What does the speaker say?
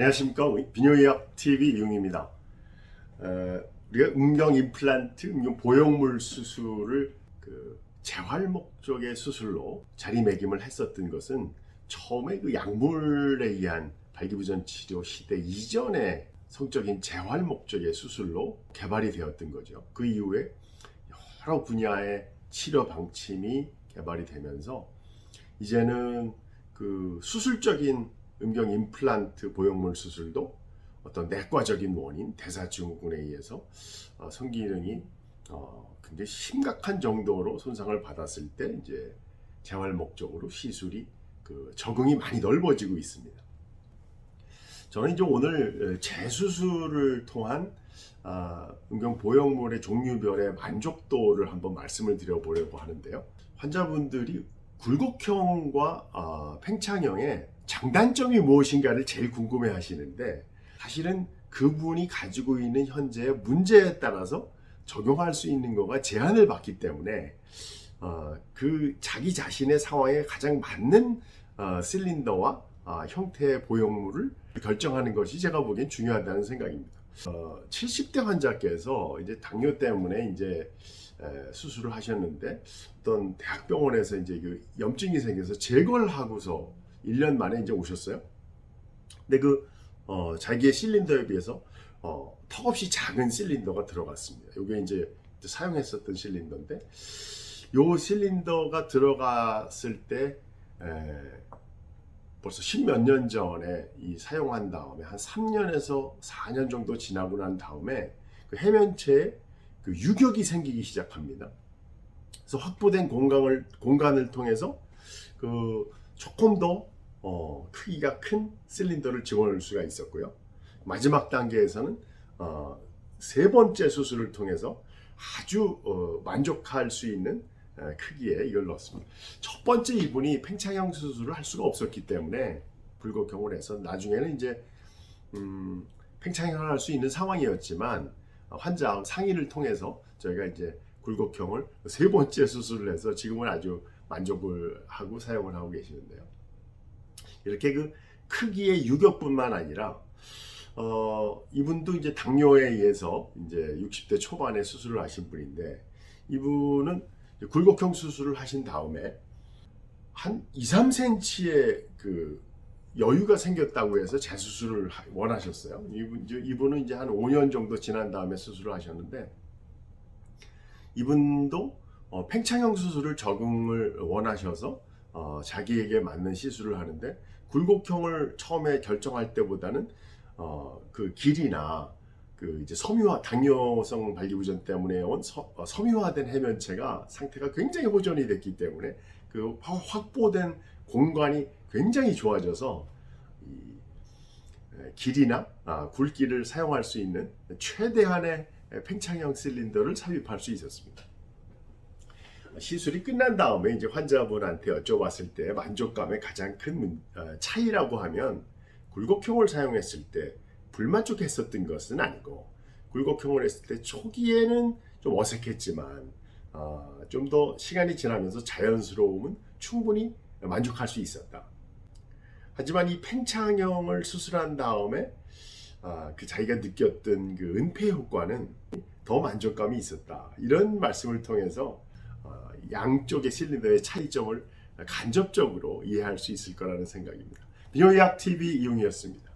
안녕하십니까 비뇨의학 TV 이용입니다. 어, 우리가 음경 임플란트, 음경 보형물 수술을 그 재활 목적의 수술로 자리매김을 했었던 것은 처음에 그 약물에 의한 발기부전 치료 시대 이전에 성적인 재활 목적의 수술로 개발이 되었던 거죠. 그 이후에 여러 분야의 치료 방침이 개발이 되면서 이제는 그 수술적인 음경 임플란트 보형물 수술도 어떤 내과적인 원인 대사증후군에 의해서 어, 성기능이 어, 굉장히 심각한 정도로 손상을 받았을 때 이제 재활 목적으로 시술이 그 적응이 많이 넓어지고 있습니다. 저는 이제 오늘 재수술을 통한 아, 음경 보형물의 종류별의 만족도를 한번 말씀을 드려보려고 하는데요. 환자분들이 굴곡형과 아, 팽창형의 장단점이 무엇인가를 제일 궁금해 하시는데 사실은 그분이 가지고 있는 현재의 문제에 따라서 적용할 수 있는 거가 제한을 받기 때문에 어, 그 자기 자신의 상황에 가장 맞는 어, 실린더와 아, 형태의 보형물을 결정하는 것이 제가 보기엔 중요하다는 생각입니다. 어, 70대 환자께서 이제 당뇨 때문에 이제 에, 수술을 하셨는데 어떤 대학병원에서 이제 그 염증이 생겨서 제거를 하고서 1년 만에 이제 오셨어요. 근데 그 어, 자기의 실린더에 비해서 어, 턱없이 작은 실린더가 들어갔습니다. 이게 이제 사용했었던 실린더인데 요 실린더가 들어갔을 때 에, 벌써 십몇 년 전에 이 사용한 다음에 한 3년에서 4년 정도 지나고 난 다음에 그 해면체에 그 유격이 생기기 시작합니다. 그래서 확보된 공간을 공간을 통해서 그 조금 더 어, 크기가 큰 실린더를 집어넣을 수가 있었고요. 마지막 단계에서는 어, 세 번째 수술을 통해서 아주 어, 만족할 수 있는 에, 크기에 이걸 넣었습니다. 첫 번째 이분이 팽창형 수술을 할 수가 없었기 때문에 불곡형을 해서 나중에는 이제 음, 팽창형을 할 수 있는 상황이었지만 어, 환자 상의를 통해서 저희가 이제 굴곡형을 세 번째 수술을 해서 지금은 아주 만족을 하고 사용을 하고 계시는데요. 이렇게 그 크기의 유격뿐만 아니라 어, 이분도 이제 당뇨에 의해서 이제 60대 초반에 수술을 하신 분인데 이분은 굴곡형 수술을 하신 다음에 한 2, 3cm의 그 여유가 생겼다고 해서 재수술을 하- 원하셨어요. 이분, 이분은 이제 한 5년 정도 지난 다음에 수술을 하셨는데 이분도 어, 팽창형 수술을 적응을 원하셔서 어, 자기에게 맞는 시술을 하는데 굴곡형을 처음에 결정할 때보다는 어, 그 길이나 그 이제 섬유화 당뇨성 발기부전 때문에 온 서, 어, 섬유화된 해면체가 상태가 굉장히 호전이 됐기 때문에 그 화- 확보된 공간이 굉장히 좋아져서 길이나 아, 굵기를 사용할 수 있는 최대한의 팽창형 실린더를 삽입할 수 있었습니다. 시술이 끝난 다음에 이제 환자분한테 여쭤봤을 때 만족감의 가장 큰 문- 어, 차이라고 하면 굴곡형을 사용했을 때 불만족했었던 것은 아니고 굴곡형을 했을 때 초기에는 좀 어색했지만 어, 좀 더 시간이 지나면서 자연스러움은 충분히 만족할 수 있었다. 하지만 이 팽창형을 수술한 다음에 아, 그 자기가 느꼈던 그 은폐 효과는 더 만족감이 있었다. 이런 말씀을 통해서 어, 양쪽의 실린더의 차이점을 간접적으로 이해할 수 있을 거라는 생각입니다. 비뇨의학 TV 이용이었습니다.